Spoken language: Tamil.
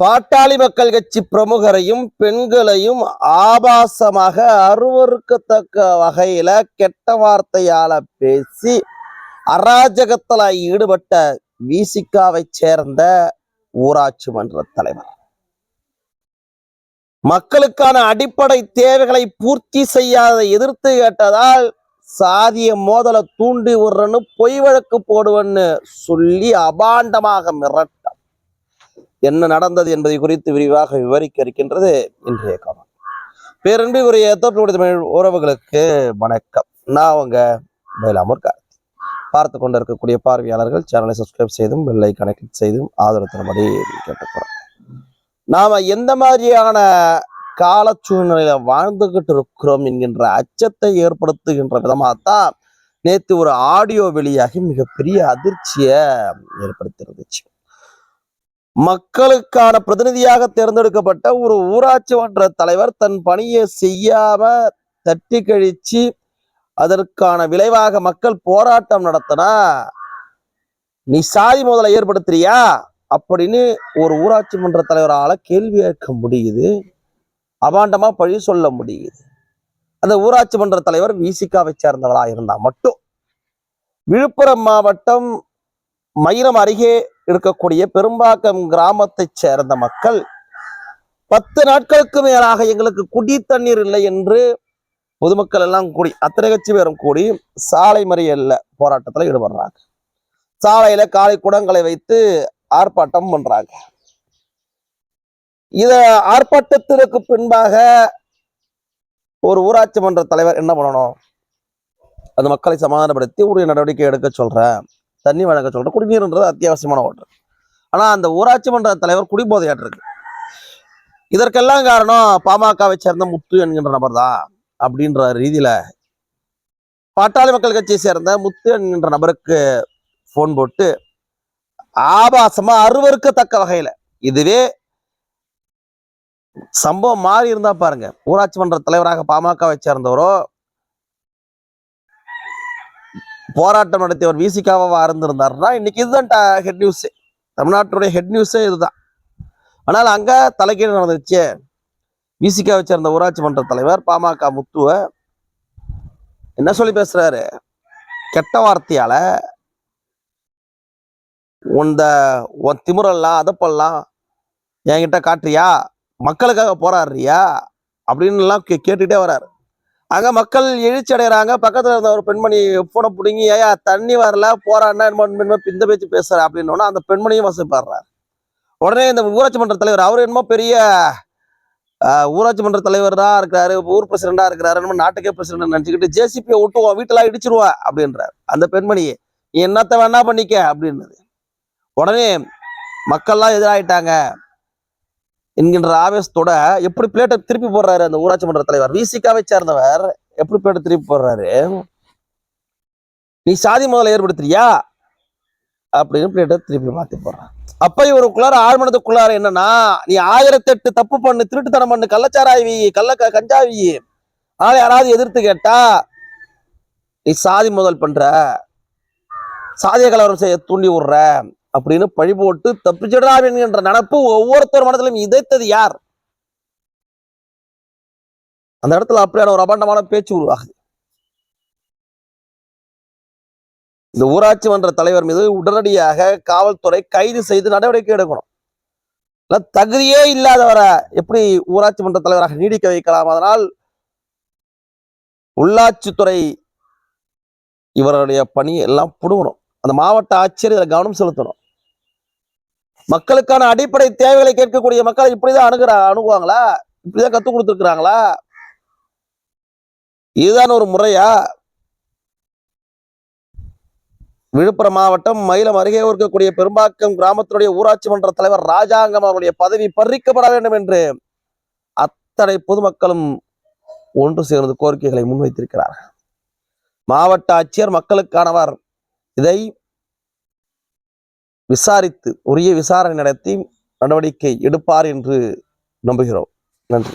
பாட்டாளி மக்கள் கட்சி பிரமுகரையும் பெண்களையும் ஆபாசமாக அருவறுக்கத்தக்க வகையில கெட்ட வார்த்தையால பேசி அராஜகத்தில் ஈடுபட்ட விசிகாவை சேர்ந்த ஊராட்சி மன்ற தலைவர். மக்களுக்கான அடிப்படை தேவைகளை பூர்த்தி செய்யாத எதிர்த்து கேட்டதால் சாதிய மோதலை தூண்டி விடுறன்னு பொய் வழக்கு போடுவன்னு சொல்லி அபாண்டமாக மிரட்டம் என்ன நடந்தது என்பதை குறித்து விரிவாக விவரிக்க இருக்கின்றது இன்றைய காலம் பேரன்பிற்குரிய தோற்றுடைய தமிழ் உறவுகளுக்கு வணக்கம். நான் உங்க வேலாமூர் கார்த்தி பார்த்து கொண்டு இருக்கக்கூடிய பார்வையாளர்கள் சேனலை சப்ஸ்கிரைப் செய்தும் வெள்ளை கனெக்ட் செய்தும் ஆதரவு தரும்படி கேட்டுக்கிறோம் நாம எந்த மாதிரியான கால சூழ்நிலையில வாழ்ந்துகிட்டு இருக்கிறோம் என்கின்ற அச்சத்தை ஏற்படுத்துகின்ற விதமாகத்தான் நேற்று ஒரு ஆடியோ வெளியாகி மிகப்பெரிய அதிர்ச்சியை ஏற்படுத்தி இருந்துச்சு மக்களுக்கான பிரதிநிதியாக தேர்ந்தெடுக்கப்பட்ட ஒரு ஊராட்சி மன்ற தலைவர் தன் பணியை செய்யாம தட்டி கழிச்சு அதற்கான விளைவாக மக்கள் போராட்டம் நடத்தினா நீ சாதி முதலை ஏற்படுத்துறியா? அப்படின்னு ஒரு ஊராட்சி மன்ற தலைவரால கேள்வி கேட்க முடியுது. அபாண்டமா பழி சொல்ல முடியுது. அந்த ஊராட்சி மன்ற தலைவர் விசிகாவை சேர்ந்தவளா இருந்தா மட்டும். விழுப்புரம் மாவட்டம் மயிலம் அருகே இருக்கக்கூடிய பெரும்பாக்கம் கிராமத்தைச் சேர்ந்த மக்கள் பத்து நாட்களுக்கு மேலாக எங்களுக்கு குடி தண்ணீர் இல்லை என்று பொதுமக்கள் எல்லாம் கூடி அத்தனை கட்சி பேரும் கூடி சாலை மறியல்ல போராட்டத்துல ஈடுபடுறாங்க. சாலையில காலை குடங்களை வைத்து ஆர்ப்பாட்டம் பண்றாங்க. இத ஆர்ப்பாட்டத்திற்கு பின்பாக ஒரு ஊராட்சி மன்ற தலைவர் என்ன பண்ணணும்? அந்த மக்களை சமாதானப்படுத்தி உரிய நடவடிக்கை எடுக்க சொல்றேன். தண்ணி வழங்க சொல்கிற குடிநீர்ன்றது அத்தியாவசியமான ஒன்று ஆனால் அந்த ஊராட்சி மன்ற தலைவர் குடிபோதையாட்டிருக்கு. இதற்கெல்லாம் காரணம் பாமகவை சேர்ந்த முத்து என்கின்ற நபர் தான் அப்படின்ற ரீதியில. பாட்டாளி மக்கள் கட்சியை சேர்ந்த முத்து என்கின்ற நபருக்கு ஃபோன் போட்டு ஆபாசமா அருவருக்கத்தக்க வகையில இதுவே சம்பவம் மாறி இருந்தா பாருங்க. ஊராட்சி மன்ற தலைவராக பாமகவை சேர்ந்தவரோ போராட்டம் நடத்தியவர் விசிகாவா இருந்திருந்தாருன்னா இன்னைக்கு இதுதான் ஹெட் நியூஸே தமிழ்நாட்டுடைய ஹெட் நியூஸே இதுதான். ஆனால் அங்க தலைக்கீழ் நடந்துச்சு விசிகாவை சேர்ந்த ஊராட்சி மன்ற தலைவர் பாமக முத்துவ என்ன சொல்லி பேசுறாரு? கெட்ட வார்த்தையால உந்த உன் திமுறெல்லாம் அதப்பெல்லாம் என்கிட்ட காட்டுறியா? மக்களுக்காக போராடுறியா? அப்படின்னு எல்லாம் கே கேட்டுட்டே வராரு. அங்க மக்கள் எழுச்சி அடைகிறாங்க பக்கத்தில் இருந்த ஒரு பெண்மணி ஃபோனை பிடுங்கி ஏயா தண்ணி வரல போறான்னா என்ன இந்த பேச்சு பேசுற அப்படின்னோன்னா அந்த பெண்மணியும் வசப்படுறாரு உடனே இந்த ஊராட்சி மன்ற தலைவர் அவர் என்னமோ பெரிய ஊராட்சி மன்ற தலைவர் தான் இருக்கிறாரு ஊர் பிரசிடண்டா இருக்கிறாரு நம்ம நாட்டுக்கே பிரசிடண்ட் நினச்சிக்கிட்டு ஜேசிபியை விட்டுவோம் வீட்டெல்லாம் இடிச்சிருவா அப்படின்றார். அந்த பெண்மணியை நீ என்னத்த வேணா பண்ணிக்க அப்படின்னது. உடனே மக்கள்லாம் எதிராயிட்டாங்க. என்கின்ற ஆவேசத்தோட எப்படி பிளேட்டை திருப்பி போடுறாரு அந்த ஊராட்சி மன்ற தலைவர்? விசிகாவை சேர்ந்தவர் எப்படி பிளேட்டை திருப்பி போடுறாரு? நீ சாதி முதல்ல ஏற்படுத்துறியா? அப்படின்னு பிளேட்டை திருப்பி மாத்தி போடுறான். அப்ப இவருக்குள்ளார ஆழ்மனத்துக்குள்ளார என்னன்னா நீ ஆயிரத்தி எட்டு தப்பு பண்ணு திருட்டுத்தனம் பண்ணு கள்ளச்சாராய்வி கள்ள க- கஞ்சாவி ஆனால் யாராவது எதிர்த்து கேட்டா நீ சாதி முதல் பண்ற சாதிய கலவரம் செய்ய தூண்டி விடுற அப்படின்னு பழி போட்டு தப்பிச்சிடா என்கின்ற நினப்பு ஒவ்வொருத்தர் மனதிலும் இதைத்தது யார்? அந்த இடத்துல அப்படியான ஒரு அபாண்டமான பேச்சு உருவாகுது. இந்த ஊராட்சி மன்ற தலைவர் மீது உடனடியாக காவல்துறை கைது செய்து நடவடிக்கை எடுக்கணும். தகுதியே இல்லாதவரை எப்படி ஊராட்சி மன்ற தலைவராக நீடிக்க வைக்கலாம்? அதனால் உள்ளாட்சித்துறை இவருடைய பணி எல்லாம் புடுங்கணும். அந்த மாவட்ட ஆட்சியர் இதில் கவனம் செலுத்தணும். மக்களுக்கான அடிப்படை தேவைகளை கேட்கக்கூடிய மக்களை இப்படிதான் அணுகிறா அணுகுவாங்களா? இப்படிதான் கத்துக் கொடுத்துருக்குறாங்களா? இதுதான் ஒரு முறையா? விழுப்புரம் மாவட்டம் மயிலம் அருகே இருக்கக்கூடிய பெரும்பாக்கம் கிராமத்தினுடைய ஊராட்சி மன்ற தலைவர் ராஜாங்கம் அவருடைய பதவி பறிக்கப்பட வேண்டும் என்று அத்தனை பொதுமக்களும் ஒன்று சேர்ந்து கோரிக்கைகளை முன்வைத்திருக்கிறார்கள். மாவட்ட ஆட்சியர் மக்களுக்கானவர் இதை விசாரித்து உரிய விசாரணை நடத்தி நடவடிக்கை எடுப்பார் என்று நம்புகிறோம். நன்றி.